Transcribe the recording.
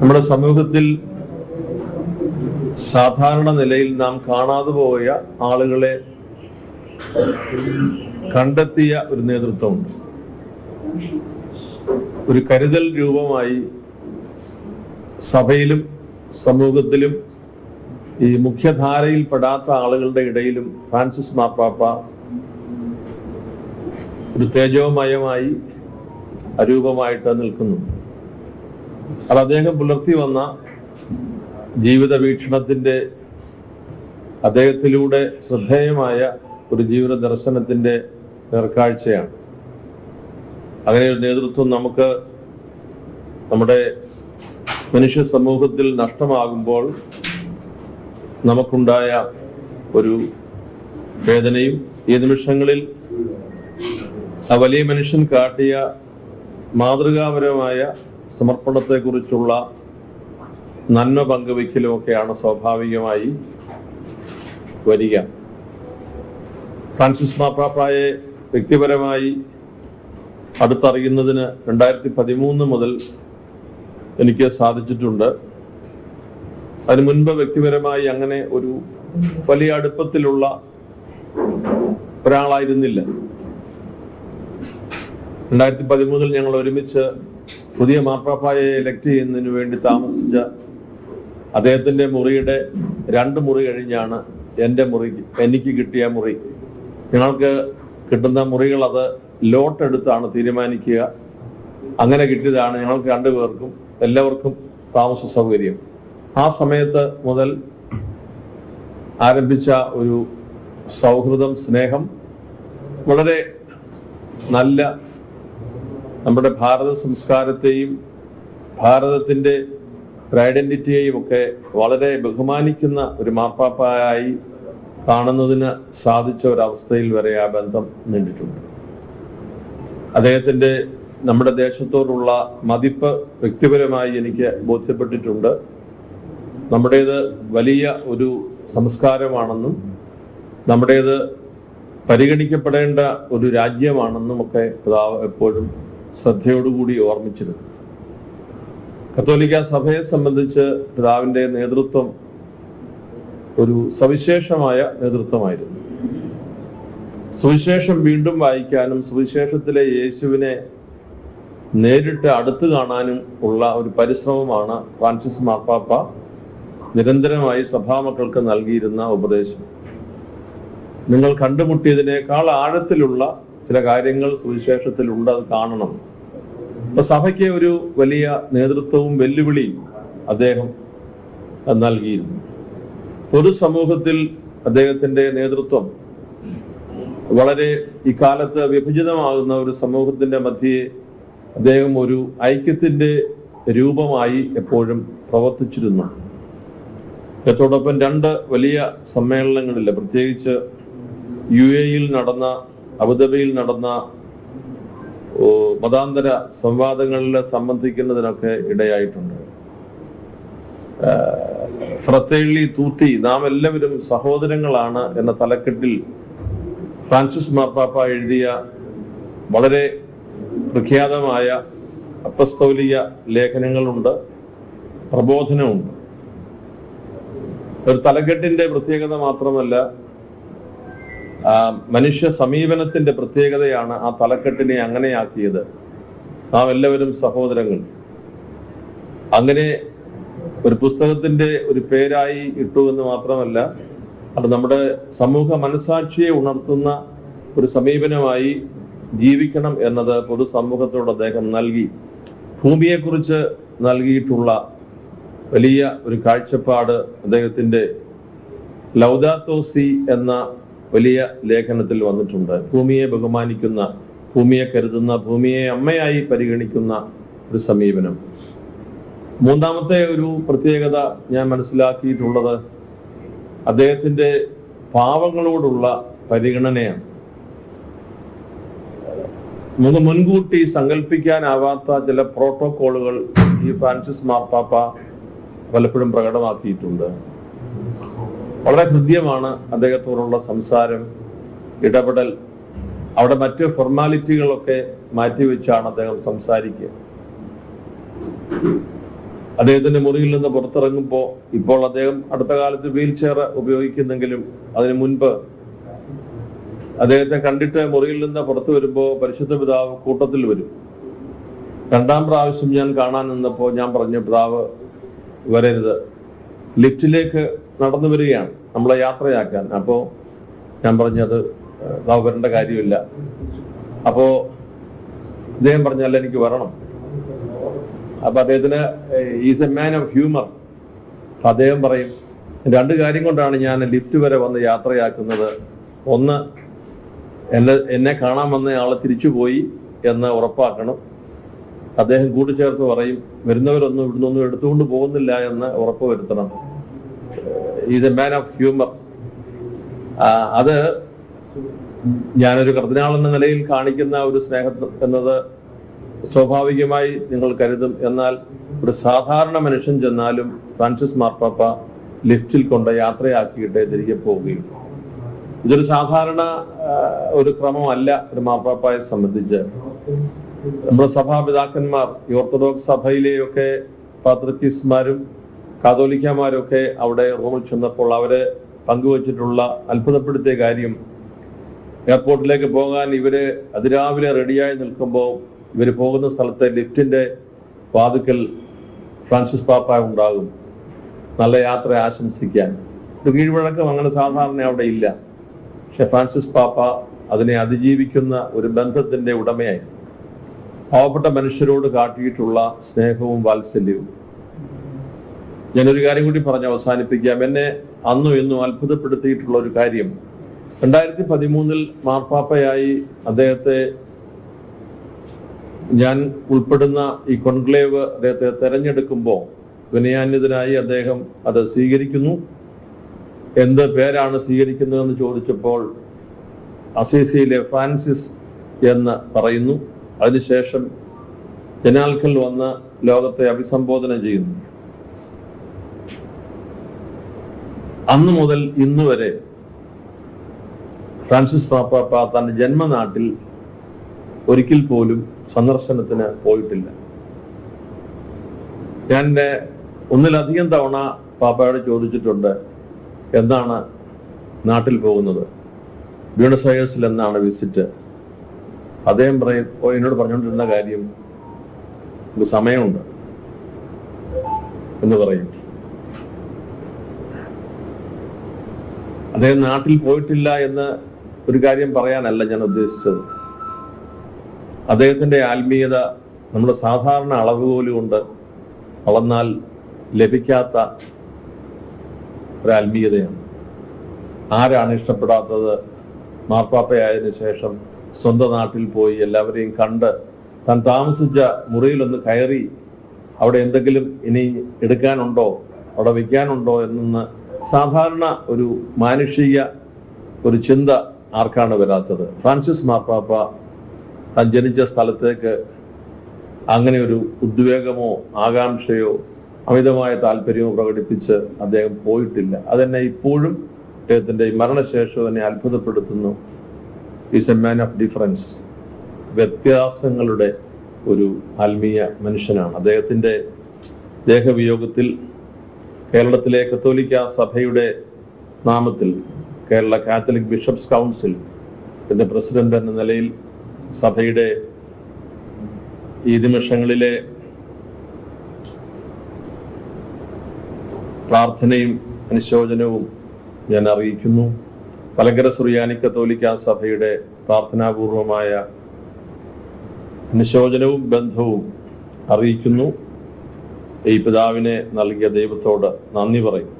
നമ്മുടെ സമൂഹത്തിൽ സാധാരണ നിലയിൽ നാം കാണാതെ പോയ ആളുകളെ കണ്ടെത്തിയ ഒരു നേതൃത്വമുണ്ട്. ഒരു കരുതൽ രൂപമായി സഭയിലും സമൂഹത്തിലും ഈ മുഖ്യധാരയിൽ പെടാത്ത ആളുകളുടെ ഇടയിലും ഫ്രാൻസിസ് മാപ്പാപ്പ ഒരു തേജോമയമായി അരൂപമായിട്ട് നിൽക്കുന്നു. അത് അദ്ദേഹം പുലർത്തി വന്ന ജീവിത വീക്ഷണത്തിന്റെ അദ്ദേഹത്തിലൂടെ ശ്രദ്ധേയമായ ഒരു ജീവിത ദർശനത്തിന്റെ നേർക്കാഴ്ചയാണ്. അങ്ങനെ ഒരു നേതൃത്വം നമുക്ക് നമ്മുടെ മനുഷ്യ സമൂഹത്തിൽ നഷ്ടമാകുമ്പോൾ നമുക്കുണ്ടായ ഒരു വേദനയും ഈ നിമിഷങ്ങളിൽ ആ വലിയ മനുഷ്യൻ കാട്ടിയ മാതൃകാപരമായ സമർപ്പണത്തെക്കുറിച്ചുള്ള നന്മ പങ്കുവയ്ക്കലും ഒക്കെയാണ് സ്വാഭാവികമായി വരിക. ഫ്രാൻസിസ് മാപ്പാപ്പായെ വ്യക്തിപരമായി അടുത്തറിയുന്നതിന് രണ്ടായിരത്തി പതിമൂന്ന് മുതൽ എനിക്ക് സാധിച്ചിട്ടുണ്ട്. അതിനു മുൻപ് വ്യക്തിപരമായി അങ്ങനെ ഒരു വലിയ അടുപ്പത്തിലുള്ള ഒരാളായിരുന്നില്ല. രണ്ടായിരത്തി പതിമൂന്നിൽ ഞങ്ങൾ ഒരുമിച്ച് പുതിയ മാർപ്പാപ്പായെ ഇലക്ട് ചെയ്യുന്നതിന് വേണ്ടി താമസിച്ച അദ്ദേഹത്തിന്റെ മുറിയുടെ രണ്ട് മുറി കഴിഞ്ഞാണ് എന്റെ മുറി എനിക്ക് കിട്ടിയ മുറി. ഞങ്ങൾക്ക് കിട്ടുന്ന മുറികൾ അത് ലോട്ട് എടുത്താണ് തീരുമാനിക്കുക. അങ്ങനെ കിട്ടിയതാണ് ഞങ്ങൾക്ക് രണ്ടുപേർക്കും എല്ലാവർക്കും താമസ സൗകര്യം. ആ സമയത്ത് മുതൽ ആരംഭിച്ച ഒരു സൗഹൃദം സ്നേഹം വളരെ നല്ല നമ്മുടെ ഭാരത സംസ്കാരത്തെയും ഭാരതത്തിന്റെ ഒരു ഐഡന്റിറ്റിയെയും ഒക്കെ വളരെ ബഹുമാനിക്കുന്ന ഒരു മാപ്പാപ്പായി കാണുന്നതിന് സാധിച്ച ഒരവസ്ഥയിൽ വരെ ആ ബന്ധം നീണ്ടിട്ടുണ്ട്. അദ്ദേഹത്തിന്റെ നമ്മുടെ ദേശത്തോടുള്ള മതിപ്പ് വ്യക്തിപരമായി എനിക്ക് ബോധ്യപ്പെട്ടിട്ടുണ്ട്. നമ്മുടേത് വലിയ ഒരു സംസ്കാരമാണെന്നും നമ്മുടേത് പരിഗണിക്കപ്പെടേണ്ട ഒരു രാജ്യമാണെന്നും ഒക്കെ എപ്പോഴും ശ്രദ്ധയോടുകൂടി ഓർമ്മിച്ചിരുന്നു. കത്തോലിക്ക സഭയെ സംബന്ധിച്ച് പിതാവിന്റെ നേതൃത്വം ഒരു സവിശേഷമായ നേതൃത്വമായിരുന്നു. സുവിശേഷം വീണ്ടും വായിക്കാനും സുവിശേഷത്തിലെ യേശുവിനെ നേരിട്ട് അടുത്ത് കാണാനും ഉള്ള ഒരു പരിശ്രമമാണ് ഫ്രാൻസിസ് മാർപ്പാപ്പ നിരന്തരമായി സഭാമക്കൾക്ക് നൽകിയിരുന്ന ഉപദേശം. നിങ്ങൾ കണ്ടുമുട്ടിയതിനേക്കാൾ ആഴത്തിലുള്ള ചില കാര്യങ്ങൾ സുവിശേഷത്തിലുണ്ട് അത് കാണണം. അപ്പൊ സഭയ്ക്ക് ഒരു വലിയ നേതൃത്വവും വെല്ലുവിളിയും അദ്ദേഹം നൽകിയിരുന്നു. പൊതുസമൂഹത്തിൽ അദ്ദേഹത്തിന്റെ നേതൃത്വം വളരെ ഇക്കാലത്ത് വിഭജിതമാകുന്ന ഒരു സമൂഹത്തിന്റെ മധ്യേ അദ്ദേഹം ഒരു ഐക്യത്തിന്റെ രൂപമായി എപ്പോഴും പ്രവർത്തിച്ചിരുന്നു. ഇതോടൊപ്പം രണ്ട് വലിയ സമ്മേളനങ്ങളില്ല പ്രത്യേകിച്ച് യു എയിൽ നടന്ന അബുദാബിയിൽ നടന്ന മതാന്തര സംവാദങ്ങളിൽ സംബന്ധിക്കുന്നതിനൊക്കെ ഇടയായിട്ടുണ്ട്. ഫ്രത്തേളി തൂത്തി നാം എല്ലാവരും സഹോദരങ്ങളാണ് എന്ന തലക്കെട്ടിൽ ഫ്രാൻസിസ് മാർപ്പാപ്പ എഴുതിയ വളരെ പ്രഖ്യാതമായ അപ്പസ്തൗലിക ലേഖനങ്ങളുണ്ട് പ്രബോധനമുണ്ട്. ഒരു തലക്കെട്ടിന്റെ പ്രത്യേകത മാത്രമല്ല മനുഷ്യ സമീപനത്തിന്റെ പ്രത്യേകതയാണ് ആ തലക്കെട്ടിനെ അങ്ങനെയാക്കിയത്. നാം എല്ലാവരും സഹോദരങ്ങൾ. അങ്ങനെ ഒരു പുസ്തകത്തിന്റെ ഒരു പേരായി ഇട്ടു എന്ന് മാത്രമല്ല അത് നമ്മുടെ സമൂഹ മനസാക്ഷിയെ ഉണർത്തുന്ന ഒരു സമീപനമായി ജീവിക്കണം എന്നത് പൊതുസമൂഹത്തോട് അദ്ദേഹം നൽകി. ഭൂമിയെക്കുറിച്ച് നൽകിയിട്ടുള്ള വലിയ ഒരു കാഴ്ചപ്പാട് അദ്ദേഹത്തിന്റെ ലൗദാത്തോസി എന്ന വലിയ ലേഖനത്തിൽ വന്നിട്ടുണ്ട്. ഭൂമിയെ ബഹുമാനിക്കുന്ന ഭൂമിയെ കരുതുന്ന ഭൂമിയെ അമ്മയായി പരിഗണിക്കുന്ന ഒരു സമീപനം. മൂന്നാമത്തെ ഒരു പ്രത്യേകത ഞാൻ മനസ്സിലാക്കിയിട്ടുള്ളത് അദ്ദേഹത്തിന്റെ പാവങ്ങളോടുള്ള പരിഗണനയാണ്. നമുക്ക് മുൻകൂട്ടി സങ്കല്പിക്കാനാവാത്ത ചില പ്രോട്ടോകോളുകൾ ഈ ഫ്രാൻസിസ് മാർപ്പാപ്പ പലപ്പോഴും പ്രകടമാക്കിയിട്ടുണ്ട്. വളരെ ഹൃദ്യമാണ് അദ്ദേഹത്തോടുള്ള സംസാരം ഇടപെടൽ. അവിടെ മറ്റ് ഫോർമാലിറ്റികളൊക്കെ മാറ്റിവെച്ചാണ് അദ്ദേഹം സംസാരിക്കുക. അദ്ദേഹത്തിന്റെ മുറിയിൽ നിന്ന് പുറത്തിറങ്ങുമ്പോൾ ഇപ്പോൾ അദ്ദേഹം അടുത്ത കാലത്ത് വീൽ ചെയർ ഉപയോഗിക്കുന്നെങ്കിലും അതിനു മുൻപ് അദ്ദേഹത്തെ കണ്ടിട്ട് മുറിയിൽ നിന്ന് പുറത്തു വരുമ്പോൾ പരിശുദ്ധ പിതാവ് കൂട്ടത്തിൽ വരും. രണ്ടാം പ്രാവശ്യം ഞാൻ കാണാൻ നിന്നപ്പോൾ ഞാൻ പറഞ്ഞു പിതാവ് വരരുത്. ലിഫ്റ്റിലേക്ക് നടന്നു വരികയാണ്. നമ്മളെ യാത്രയാക്കാൻ. അപ്പോൾ ഞാൻ പറഞ്ഞത് വരേണ്ട കാര്യമില്ല. അപ്പോ അദ്ദേഹം പറഞ്ഞല്ല എനിക്ക് വരണം. അപ്പൊ അദ്ദേഹത്തിന് is a man of humour അദ്ദേഹം പറയും രണ്ട് കാര്യം കൊണ്ടാണ് ഞാൻ ലിഫ്റ്റ് വരെ വന്ന് യാത്രയാക്കുന്നത്. ഒന്ന് എന്നെ എന്നെ കാണാൻ വന്ന ആളെ തിരിച്ചുപോയി എന്ന് ഉറപ്പാക്കണം. അദ്ദേഹം കൂട്ടിച്ചേർത്ത് പറയും വരുന്നവരൊന്നും ഇവിടുന്നൊന്നും എടുത്തുകൊണ്ട് പോകുന്നില്ല എന്ന് ഉറപ്പ് വരുത്തണം. Is a man of humour അത് ഞാനൊരു കർദിനാൾ എന്ന നിലയിൽ കാണിക്കുന്ന ഒരു സ്നേഹം എന്നത് സ്വാഭാവികമായി നിങ്ങൾ കരുതും. എന്നാൽ ഒരു സാധാരണ മനുഷ്യൻ ചെന്നാലും ഫ്രാൻസിസ് മാർപ്പാപ്പ ലിഫ്റ്റിൽ കൊണ്ട് യാത്രയാക്കിയിട്ട് തിരികെ പോവുകയും ഇതൊരു സാധാരണ ഒരു ക്രമമല്ല ഒരു മാർപ്പാപ്പയെ സംബന്ധിച്ച്. നമ്മുടെ സഭാപിതാക്കന്മാർ ഈ ഓർത്തഡോക്സ് സഭയിലെയൊക്കെ പാത്രക്കീസ്മാരും കാതോലിക്കമാരും ഒക്കെ അവിടെ റോൾ ചെന്നപ്പോൾ അവർ പങ്കുവച്ചിട്ടുള്ള അത്ഭുതപ്പെടുത്തിയ കാര്യം എയർപോർട്ടിലേക്ക് പോകാൻ ഇവർ അതിരാവിലെ റെഡിയായി നിൽക്കുമ്പോൾ ഇവർ പോകുന്ന സ്ഥലത്തെ ലിഫ്റ്റിന്റെ വാതുക്കൽ ഫ്രാൻസിസ് പാപ്പ ഉണ്ടാകും. നല്ല യാത്ര ആശംസിക്കാൻ. ഒരു കീഴ്വഴക്കം അങ്ങനെ സാധാരണ അവിടെ ഇല്ല. പക്ഷെ ഫ്രാൻസിസ് പാപ്പ അതിനെ അതിജീവിക്കുന്ന ഒരു ബന്ധത്തിന്റെ ഉടമയായി. പാവപ്പെട്ട മനുഷ്യരോട് കാട്ടിയിട്ടുള്ള സ്നേഹവും വാത്സല്യവും. ഞാനൊരു കാര്യം കൂടി പറഞ്ഞ് അവസാനിപ്പിക്കാം. എന്നെ അന്നും ഇന്നും അത്ഭുതപ്പെടുത്തിയിട്ടുള്ള ഒരു കാര്യം. രണ്ടായിരത്തി പതിമൂന്നിൽ മാർപ്പാപ്പയായി അദ്ദേഹത്തെ ഞാൻ ഉൾപ്പെടുന്ന ഈ കോൺക്ലേവ് അദ്ദേഹത്തെ തെരഞ്ഞെടുക്കുമ്പോൾ വിനയാന്യതനായി അദ്ദേഹം അത് സ്വീകരിക്കുന്നു. എന്ത് പേരാണ് സ്വീകരിക്കുന്നതെന്ന് ചോദിച്ചപ്പോൾ അസീസിയിലെ ഫ്രാൻസിസ് എന്ന് പറയുന്നു. അതിനുശേഷം ജനാൽക്കൽ വന്ന് ലോകത്തെ അഭിസംബോധന ചെയ്യുന്നു. അന്ന് മുതൽ ഇന്ന് വരെ ഫ്രാൻസിസ് പാപ്പാപ്പ തന്റെ ജന്മനാട്ടിൽ ഒരിക്കൽ പോലും സന്ദർശനത്തിന് പോയിട്ടില്ല. ഞാൻ ഒന്നിലധികം തവണ പാപ്പയോട് ചോദിച്ചിട്ടുണ്ട് എന്താണ് നാട്ടിൽ പോകുന്നത്? ബ്യൂണസ് എന്നാണ് വിസിറ്റ്. അദ്ദേഹം പറയും എന്നോട് പറഞ്ഞുകൊണ്ടിരുന്ന കാര്യം സമയമുണ്ട് എന്ന് പറയും. അദ്ദേഹം നാട്ടിൽ പോയിട്ടില്ല എന്ന് ഒരു കാര്യം പറയാനല്ല ഞാൻ ഉദ്ദേശിച്ചത്. അദ്ദേഹത്തിന്റെ ആത്മീയത നമ്മുടെ സാധാരണ അളവുകോൽ കൊണ്ട് അളന്നാൽ ലഭിക്കാത്ത ഒരു ആത്മീയതയാണ് ആരാണ് ഇഷ്ടപ്പെടാത്തത്? മാർപ്പാപ്പയായതിനു ശേഷം സ്വന്തം നാട്ടിൽ പോയി എല്ലാവരെയും കണ്ട് താൻ താമസിച്ച മുറിയിലൊന്ന് കയറി അവിടെ എന്തെങ്കിലും ഇനി എടുക്കാനുണ്ടോ? അവിടെ വയ്ക്കാനുണ്ടോ? എന്നൊന്ന് സാധാരണ ഒരു മാനുഷിക ഒരു ചിന്ത ആർക്കാണ് വരാത്തത്? ഫ്രാൻസിസ് മാർപ്പാപ്പ താൻ ജനിച്ച സ്ഥലത്തേക്ക് അങ്ങനെ ഒരു ഉദ്വേഗമോ ആകാംക്ഷയോ അമിതമായ താല്പര്യമോ പ്രകടിപ്പിച്ച് അദ്ദേഹം പോയിട്ടില്ല. അതെന്നെ ഇപ്പോഴും അദ്ദേഹത്തിന്റെ ഈ മരണശേഷം എന്നെ അത്ഭുതപ്പെടുത്തുന്നു. Is a man of difference വ്യത്യാസങ്ങളുടെ ഒരു ആത്മീയ മനുഷ്യനാണ്. അദ്ദേഹത്തിന്റെ ദേഹവിയോഗത്തിൽ കേരളത്തിലെ കത്തോലിക്ക സഭയുടെ നാമത്തിൽ കേരള കാത്തലിക് ബിഷപ്സ് കൗൺസിൽ എന്റെ പ്രസിഡന്റ് എന്ന നിലയിൽ സഭയുടെ ഈ നിമിഷങ്ങളിലെ പ്രാർത്ഥനയും അനുശോചനവും ഞാൻ അറിയിക്കുന്നു. പലകര സുറിയാനി കത്തോലിക്ക സഭയുടെ പ്രാർത്ഥനാപൂർവമായ അനുശോചനവും ബന്ധവും അറിയിക്കുന്നു. ഈ പിതാവിനെ നൽകിയ ദൈവത്തോട് നന്ദി പറയും.